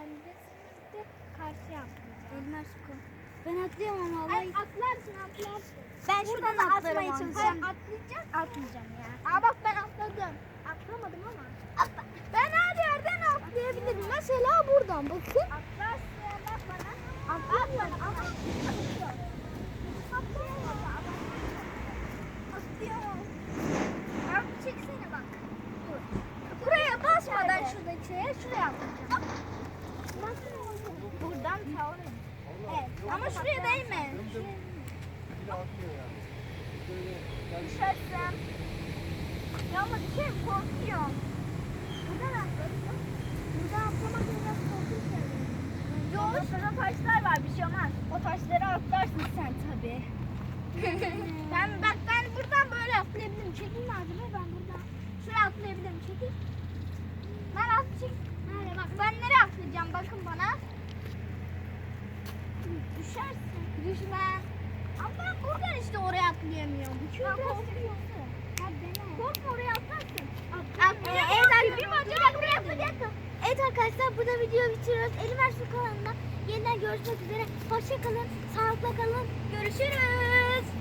kendisini de karşıya atlayacağım. Elmer Suko. Ben atlayamam Ay, vallahi. atlarsın atlarsın. Ben Buradan şuradan atlamaya çalışacağım. Hayır, atlayacağım. Atmayacağım ya. Aa bak ben atladım. Atlamadım ama. Ben her yerden atlayabilirim. Mesela buradan bakın. Atlarsın bak bana. Atlar ama. Atlıyor. Atlayamam. Atlıyor. Abi çeksene bak. Dur. Buraya basmadan şuradaki şuraya atlayacağım. Nasıl oldu? Buradan tavırım. Evet. Ama şuraya değme. Düşersem. Ya ama düşerim korkuyorum. Buradan atladım. Buradan atlamak biraz geliyor. Yok şurada taşlar var bir şey olmaz. O taşları atlarsın sen tabii. ben bak ben buradan böyle atlayabilirim. Çekil malzeme ben buradan. Şuraya atlayabilirim. Çekil. Ben at çek. Nerede bak ben nereye atlayacağım bakın bana. Düşersin. Düşmem. Ama buradan işte oraya atlayamıyorum. Ben korkuyorum. Korkma oraya atlarsın. Atlıyor. Evet buraya. Evet arkadaşlar burada videoyu bitiriyoruz. Elmer Su kanalında yeniden görüşmek üzere. Hoşça kalın. Sağlıkla kalın. Görüşürüz.